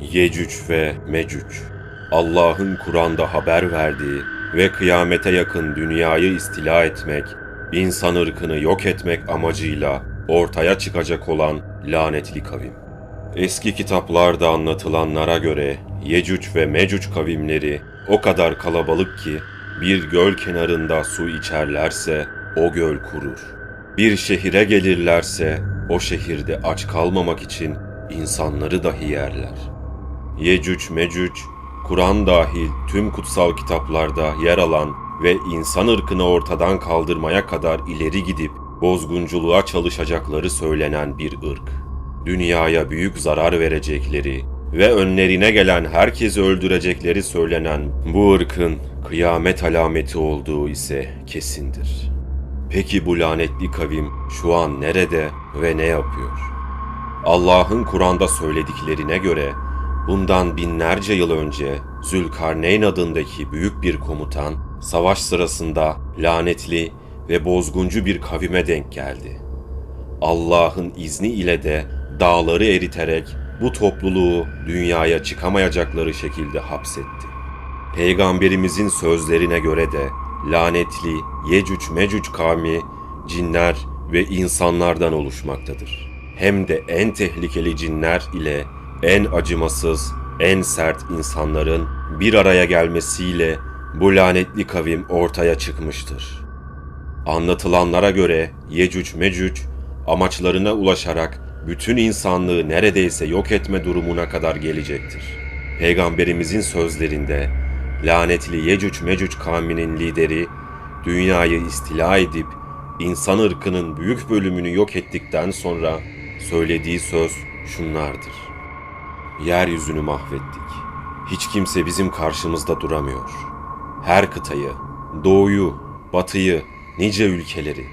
Yecüc ve Mecüc Allah'ın Kur'an'da haber verdiği ve kıyamete yakın dünyayı istila etmek, insan ırkını yok etmek amacıyla ortaya çıkacak olan lanetli kavim. Eski kitaplarda anlatılanlara göre Yecüc ve Mecüc kavimleri o kadar kalabalık ki bir göl kenarında su içerlerse o göl kurur. Bir şehire gelirlerse o şehirde aç kalmamak için insanları dahi yerler. Yecüc Mecüc, Kur'an dahil tüm kutsal kitaplarda yer alan ve insan ırkını ortadan kaldırmaya kadar ileri gidip bozgunculuğa çalışacakları söylenen bir ırk. Dünyaya büyük zarar verecekleri ve önlerine gelen herkesi öldürecekleri söylenen bu ırkın kıyamet alameti olduğu ise kesindir. Peki bu lanetli kavim şu an nerede ve ne yapıyor? Allah'ın Kur'an'da söylediklerine göre bundan binlerce yıl önce Zülkarneyn adındaki büyük bir komutan savaş sırasında lanetli ve bozguncu bir kavime denk geldi. Allah'ın izni ile de dağları eriterek bu topluluğu dünyaya çıkamayacakları şekilde hapsetti. Peygamberimizin sözlerine göre de lanetli Yecüc Mecüc kavmi cinler ve insanlardan oluşmaktadır. Hem de en tehlikeli cinler ile en acımasız, en sert insanların bir araya gelmesiyle bu lanetli kavim ortaya çıkmıştır. Anlatılanlara göre Yecüc Mecüc amaçlarına ulaşarak bütün insanlığı neredeyse yok etme durumuna kadar gelecektir. Peygamberimizin sözlerinde lanetli Yecüc Mecüc kavminin lideri dünyayı istila edip insan ırkının büyük bölümünü yok ettikten sonra söylediği söz şunlardır. Yeryüzünü mahvettik. Hiç kimse bizim karşımızda duramıyor. Her kıtayı, doğuyu, batıyı, nice ülkeleri,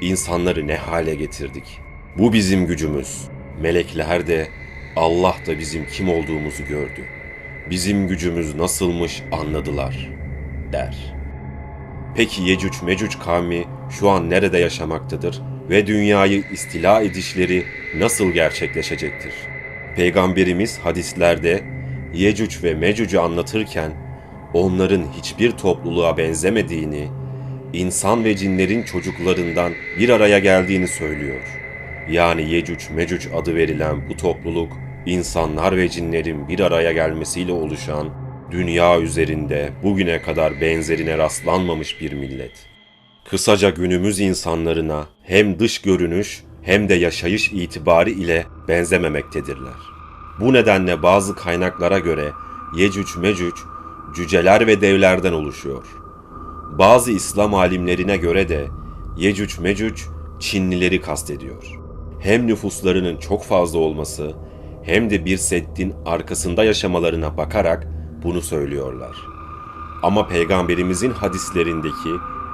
insanları ne hale getirdik. Bu bizim gücümüz. Melekler de, Allah da bizim kim olduğumuzu gördü. Bizim gücümüz nasılmış anladılar, der. Peki Yecüc Mecüc kavmi şu an nerede yaşamaktadır ve dünyayı istila edişleri nasıl gerçekleşecektir? Peygamberimiz hadislerde Yecüc ve Mecüc'ü anlatırken onların hiçbir topluluğa benzemediğini, insan ve cinlerin çocuklarından bir araya geldiğini söylüyor. Yani Yecüc Mecüc adı verilen bu topluluk insanlar ve cinlerin bir araya gelmesiyle oluşan dünya üzerinde bugüne kadar benzerine rastlanmamış bir millet. Kısaca günümüz insanlarına hem dış görünüş hem de yaşayış itibari ile benzememektedirler. Bu nedenle bazı kaynaklara göre Yecüc Mecüc cüceler ve devlerden oluşuyor. Bazı İslam alimlerine göre de Yecüc Mecüc Çinlileri kastediyor. Hem nüfuslarının çok fazla olması hem de bir seddin arkasında yaşamalarına bakarak bunu söylüyorlar. Ama peygamberimizin hadislerindeki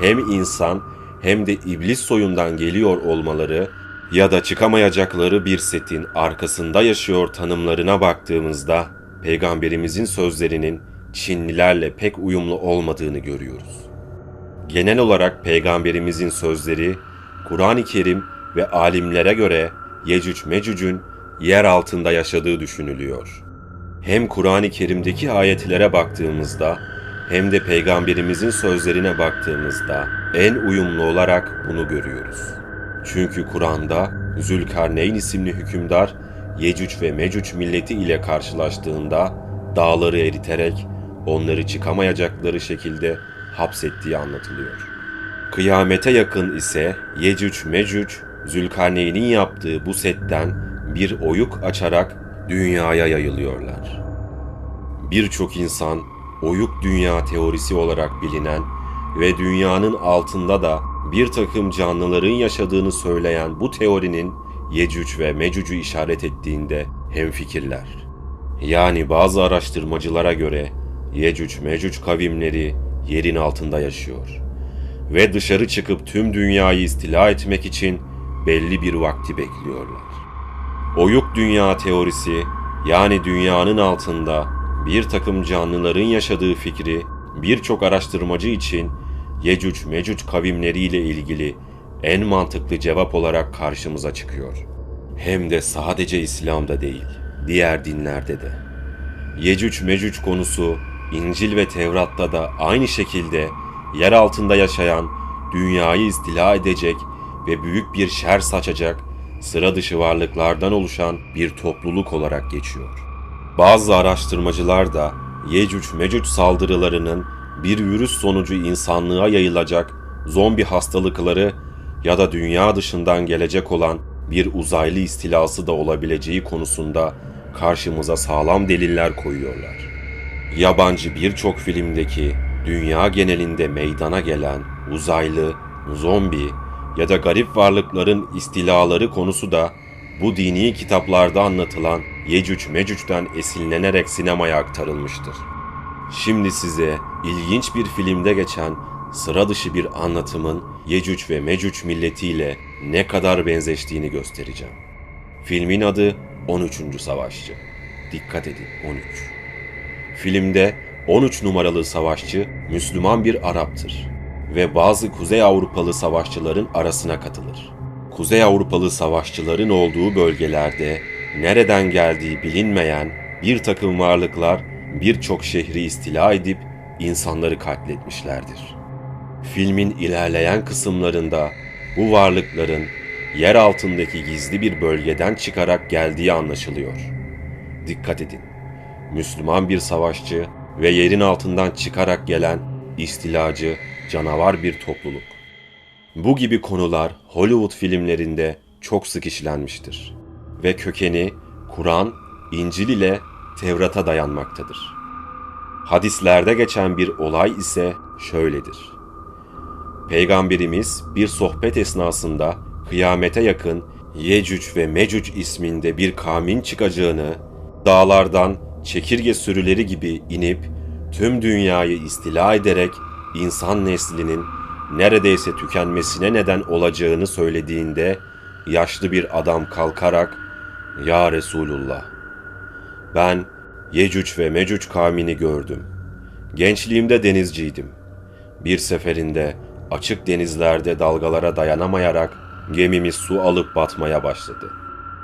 hem insan hem de iblis soyundan geliyor olmaları ya da çıkamayacakları bir setin arkasında yaşıyor tanımlarına baktığımızda peygamberimizin sözlerinin Çinlilerle pek uyumlu olmadığını görüyoruz. Genel olarak peygamberimizin sözleri Kur'an-ı Kerim ve alimlere göre Yecüc Mecüc'ün yer altında yaşadığı düşünülüyor. Hem Kur'an-ı Kerim'deki ayetlere baktığımızda hem de peygamberimizin sözlerine baktığımızda en uyumlu olarak bunu görüyoruz. Çünkü Kur'an'da Zülkarneyn isimli hükümdar Yecüc ve Mecüc milleti ile karşılaştığında dağları eriterek onları çıkamayacakları şekilde hapsettiği anlatılıyor. Kıyamete yakın ise Yecüc Mecüc Zülkarneyn'in yaptığı bu setten bir oyuk açarak dünyaya yayılıyorlar. Birçok insan oyuk dünya teorisi olarak bilinen ve dünyanın altında da bir takım canlıların yaşadığını söyleyen bu teorinin Yecüc ve Mecüc'ü işaret ettiğinde hemfikirler. Yani bazı araştırmacılara göre Yecüc Mecüc kavimleri yerin altında yaşıyor ve dışarı çıkıp tüm dünyayı istila etmek için belli bir vakti bekliyorlar. Oyuk dünya teorisi yani dünyanın altında bir takım canlıların yaşadığı fikri birçok araştırmacı için Yecüc Mecüc kavimleriyle ilgili en mantıklı cevap olarak karşımıza çıkıyor. Hem de sadece İslam'da değil, diğer dinlerde de. Yecüc Mecüc konusu İncil ve Tevrat'ta da aynı şekilde yer altında yaşayan, dünyayı istila edecek ve büyük bir şer saçacak sıra dışı varlıklardan oluşan bir topluluk olarak geçiyor. Bazı araştırmacılar da Yecüc Mecüc saldırılarının bir virüs sonucu insanlığa yayılacak zombi hastalıkları ya da dünya dışından gelecek olan bir uzaylı istilası da olabileceği konusunda karşımıza sağlam deliller koyuyorlar. Yabancı birçok filmdeki dünya genelinde meydana gelen uzaylı, zombi ya da garip varlıkların istilaları konusu da bu dini kitaplarda anlatılan Yecüc Mecüc'ten esinlenerek sinemaya aktarılmıştır. Şimdi size ilginç bir filmde geçen sıra dışı bir anlatımın Yecüc ve Mecüc milletiyle ne kadar benzeştiğini göstereceğim. Filmin adı 13. Savaşçı. Dikkat edin 13. Filmde 13 numaralı savaşçı Müslüman bir Arap'tır ve bazı Kuzey Avrupalı savaşçıların arasına katılır. Kuzey Avrupalı savaşçıların olduğu bölgelerde nereden geldiği bilinmeyen bir takım varlıklar birçok şehri istila edip insanları katletmişlerdir. Filmin ilerleyen kısımlarında bu varlıkların yer altındaki gizli bir bölgeden çıkarak geldiği anlaşılıyor. Dikkat edin. Müslüman bir savaşçı ve yerin altından çıkarak gelen istilacı, canavar bir topluluk. Bu gibi konular Hollywood filmlerinde çok sık işlenmiştir ve kökeni Kur'an, İncil ile Tevrat'a dayanmaktadır. Hadislerde geçen bir olay ise şöyledir. Peygamberimiz bir sohbet esnasında kıyamete yakın Yecüc ve Mecüc isminde bir kavmin çıkacağını, dağlardan çekirge sürüleri gibi inip tüm dünyayı istila ederek insan neslinin neredeyse tükenmesine neden olacağını söylediğinde yaşlı bir adam kalkarak "Ya Resulullah, ben Yecüc ve Mecüc kavmini gördüm. Gençliğimde denizciydim. Bir seferinde açık denizlerde dalgalara dayanamayarak gemimiz su alıp batmaya başladı.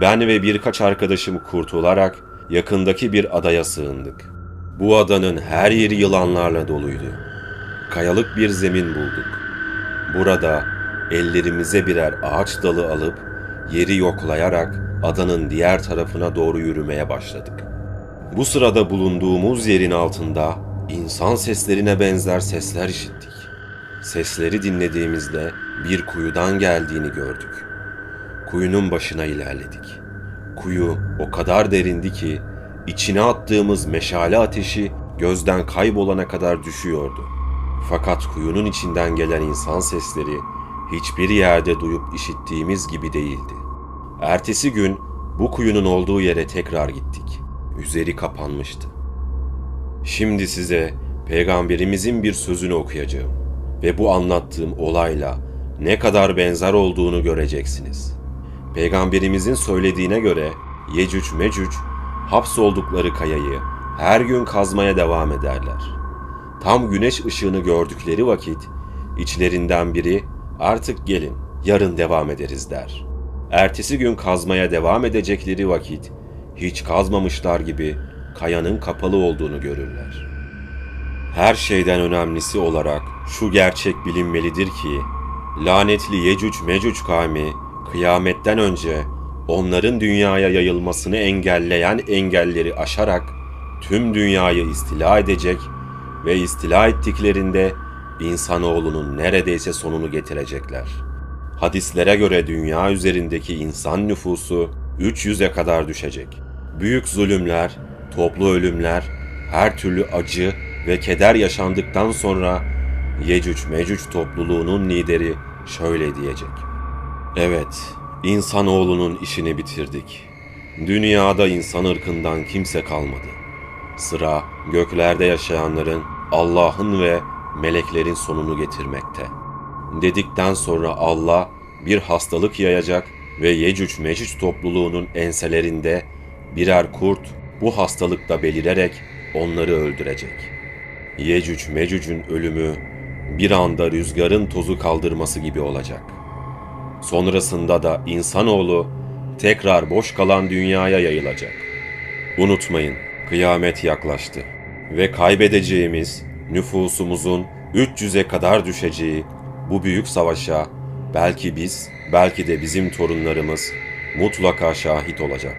Ben ve birkaç arkadaşım kurtularak yakındaki bir adaya sığındık. Bu adanın her yeri yılanlarla doluydu. Kayalık bir zemin bulduk. Burada ellerimize birer ağaç dalı alıp yeri yoklayarak adanın diğer tarafına doğru yürümeye başladık. Bu sırada bulunduğumuz yerin altında insan seslerine benzer sesler işittik. Sesleri dinlediğimizde bir kuyudan geldiğini gördük. Kuyunun başına ilerledik. Kuyu o kadar derindi ki içine attığımız meşale ateşi gözden kaybolana kadar düşüyordu. Fakat kuyunun içinden gelen insan sesleri hiçbir yerde duyup işittiğimiz gibi değildi. Ertesi gün bu kuyunun olduğu yere tekrar gittik. Üzeri kapanmıştı. Şimdi size peygamberimizin bir sözünü okuyacağım ve bu anlattığım olayla ne kadar benzer olduğunu göreceksiniz. Peygamberimizin söylediğine göre Yecüc Mecüc hapsoldukları kayayı her gün kazmaya devam ederler. Tam güneş ışığını gördükleri vakit içlerinden biri artık gelin yarın devam ederiz der. Ertesi gün kazmaya devam edecekleri vakit hiç kazmamışlar gibi kayanın kapalı olduğunu görürler. Her şeyden önemlisi olarak şu gerçek bilinmelidir ki lanetli Yecüc Mecüc kavmi kıyametten önce onların dünyaya yayılmasını engelleyen engelleri aşarak tüm dünyayı istila edecek ve istila ettiklerinde insanoğlunun neredeyse sonunu getirecekler. Hadislere göre dünya üzerindeki insan nüfusu 300'e kadar düşecek. Büyük zulümler, toplu ölümler, her türlü acı ve keder yaşandıktan sonra Yecüc Mecüc topluluğunun lideri şöyle diyecek. Evet, insanoğlunun işini bitirdik. Dünyada insan ırkından kimse kalmadı. Sıra göklerde yaşayanların Allah'ın ve meleklerin sonunu getirmekte. Dedikten sonra Allah bir hastalık yayacak ve Yecüc Mecüc topluluğunun enselerinde birer kurt bu hastalıkta belirerek onları öldürecek. Yecüc Mecüc'ün ölümü bir anda rüzgarın tozu kaldırması gibi olacak. Sonrasında da insanoğlu tekrar boş kalan dünyaya yayılacak. Unutmayın, Kıyamet yaklaştı ve kaybedeceğimiz nüfusumuzun 300'e kadar düşeceği bu büyük savaşa belki biz, belki de bizim torunlarımız mutlaka şahit olacak.